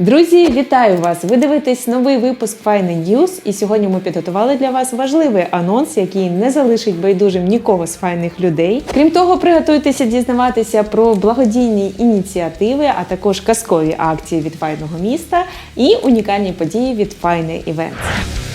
Друзі, вітаю вас! Ви дивитесь новий випуск Fine News, і сьогодні ми підготували для вас важливий анонс, який не залишить байдужим нікого з файних людей. Крім того, приготуйтеся дізнаватися про благодійні ініціативи, а також казкові акції від файного міста і унікальні події від Fine Events.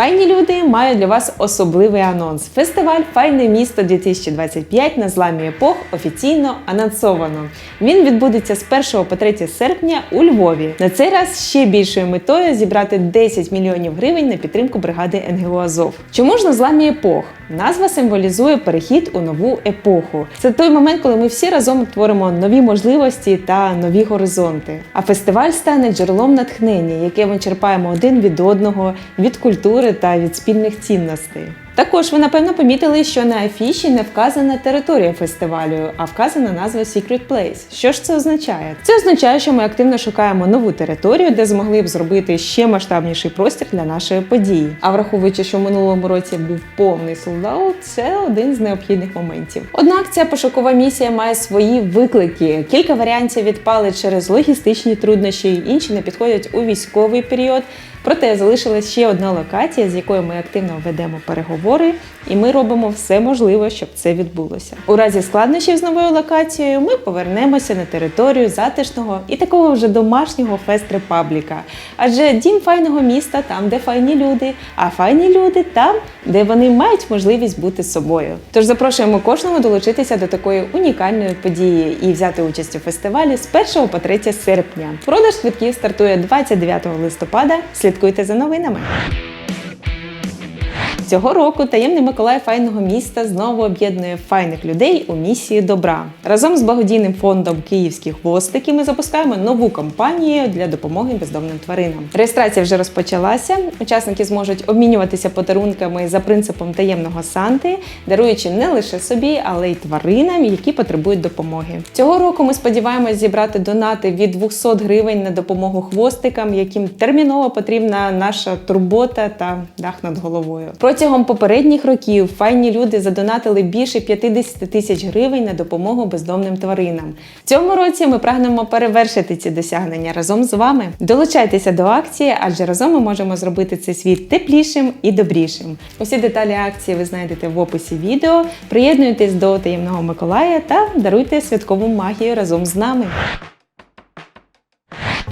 Файні люди мають для вас особливий анонс. Фестиваль Файне місто 2025 на зламі епох офіційно анонсовано. Він відбудеться з 1 по 3 серпня у Львові. На цей раз ще більшою метою зібрати 10 мільйонів гривень на підтримку бригади НГО Азов. Чому ж на зламі епох? Назва символізує перехід у нову епоху. Це той момент, коли ми всі разом творимо нові можливості та нові горизонти. А фестиваль стане джерелом натхнення, яке ми черпаємо один від одного, від культури та від спільних цінностей. Також ви напевно помітили, що на афіші не вказана територія фестивалю, а вказана назва Secret Place. Що ж це означає? Це означає, що ми активно шукаємо нову територію, де змогли б зробити ще масштабніший простір для нашої події. А враховуючи, що в минулому році був повний солдат, це один з необхідних моментів. Однак ця пошукова місія має свої виклики. Кілька варіантів відпали через логістичні труднощі, інші не підходять у військовий період. Проте залишилась ще одна локація, з якою ми активно ведемо переговори, і ми робимо все можливе, щоб це відбулося. У разі складнощів з новою локацією ми повернемося на територію затишного і такого вже домашнього фест-репабліка. Адже дім файного міста там, де файні люди, а файні люди там, де вони мають можливість бути собою. Тож запрошуємо кожного долучитися до такої унікальної події і взяти участь у фестивалі з 1 по 3 серпня. Продаж квитків стартує 29 листопада. Слідкуйте за новинами. Цього року таємний Миколай файного міста знову об'єднує файних людей у місії добра. Разом з благодійним фондом Київські хвостики ми запускаємо нову кампанію для допомоги бездомним тваринам. Реєстрація вже розпочалася. Учасники зможуть обмінюватися подарунками за принципом таємного санти, даруючи не лише собі, але й тваринам, які потребують допомоги. Цього року ми сподіваємось зібрати донати від 200 гривень на допомогу хвостикам, яким терміново потрібна наша турбота та дах над головою. Протягом попередніх років файні люди задонатили більше 50 тисяч гривень на допомогу бездомним тваринам. В цьому році ми прагнемо перевершити ці досягнення разом з вами. Долучайтеся до акції, адже разом ми можемо зробити цей світ теплішим і добрішим. Усі деталі акції ви знайдете в описі відео. Приєднуйтесь до таємного Миколая та даруйте святкову магію разом з нами.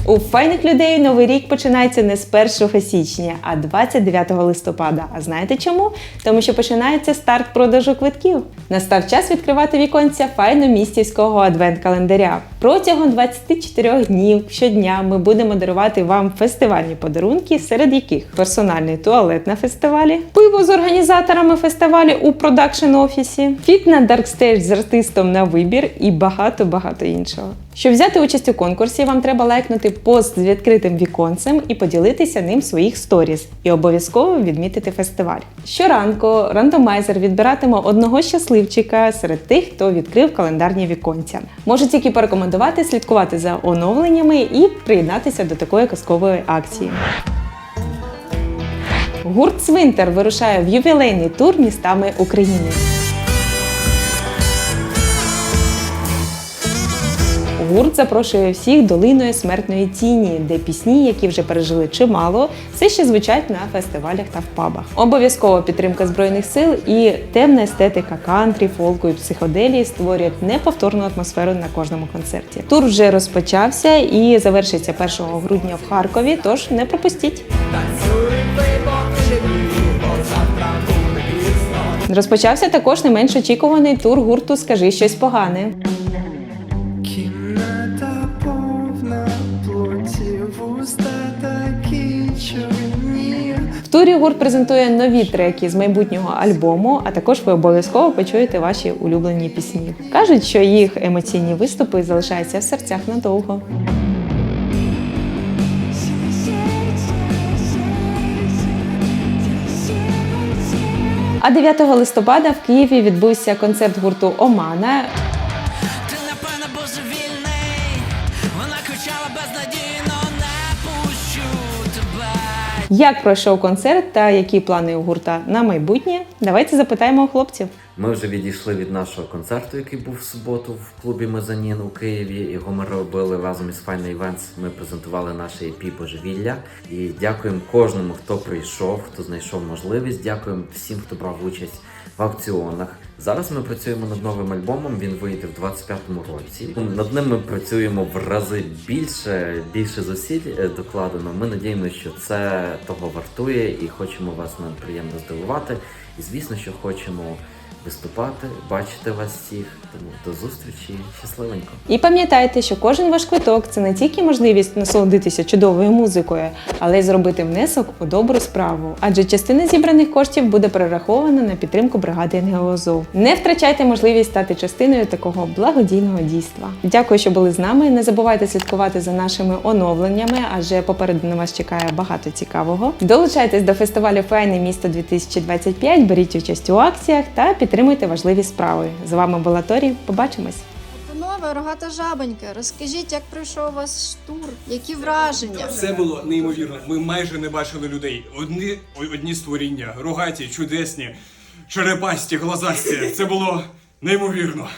У файних людей новий рік починається не з 1 січня, а 29 листопада. А знаєте чому? Тому що починається старт продажу квитків. Настав час відкривати віконця файно-містівського адвент-календаря. Протягом 24 днів щодня ми будемо дарувати вам фестивальні подарунки, серед яких персональний туалет на фестивалі, пиво з організаторами фестивалю у продакшн офісі, фіт на даркстейдж з артистом на вибір і багато-багато іншого. Щоб взяти участь у конкурсі, вам треба лайкнути пост з відкритим віконцем і поділитися ним своїх сторіс, і обов'язково відмітити фестиваль. Щоранку рандомайзер відбиратиме одного щасливчика серед тих, хто відкрив календарні віконця. Можу тільки порекомендувати слідкувати за оновленнями і приєднатися до такої казкової акції. Гурт Свинтер вирушає в ювілейний тур містами України. Гурт запрошує всіх долиною смертної тіні, де пісні, які вже пережили чимало, все ще звучать на фестивалях та в пабах. Обов'язково підтримка збройних сил і темна естетика кантрі, фолку і психоделії створюють неповторну атмосферу на кожному концерті. Тур вже розпочався і завершиться 1 грудня в Харкові. Тож не пропустіть. Розпочався також не менш очікуваний тур гурту Скажи щось погане. Турі гурт презентує нові треки з майбутнього альбому, а також ви обов'язково почуєте ваші улюблені пісні. Кажуть, що їх емоційні виступи залишаються в серцях надовго. А 9 листопада в Києві відбувся концерт гурту Омана. Як пройшов концерт та які плани у гурта на майбутнє? Давайте запитаємо у хлопців. Ми вже відійшли від нашого концерту, який був в суботу в клубі Мезанін у Києві. Його ми робили разом із Final Events. Ми презентували наше EP Божевілля. І дякуємо кожному, хто прийшов, хто знайшов можливість. Дякуємо всім, хто брав участь в аукціонах. Зараз ми працюємо над новим альбомом. Він вийде в 25-му році. Над ним ми працюємо в рази більше, більше зусиль е, докладено. Ми надіємося, що це того вартує, і хочемо вас нам приємно здивувати. І звісно, що хочемо виступати, бачити вас всіх. Тому до зустрічі, щасливенько. І пам'ятайте, що кожен ваш квиток це не тільки можливість насолодитися чудовою музикою, але й зробити внесок у добру справу. Адже частина зібраних коштів буде перерахована на підтримку бригади НГОЗУ. Не втрачайте можливість стати частиною такого благодійного дійства. Дякую, що були з нами. Не забувайте слідкувати за нашими оновленнями, адже попереду на вас чекає багато цікавого. Долучайтесь до фестивалю Файне місто 2025, беріть участь у акціях та підтримуйте важливі справи. З вами була Торі. Побачимось! Панове, рогата жабонька, розкажіть, як пройшов у вас штур, які враження? Це було неймовірно. Ми майже не бачили людей. Одні одні створіння, рогаті, чудесні, черепасті, глазасті. Це було неймовірно.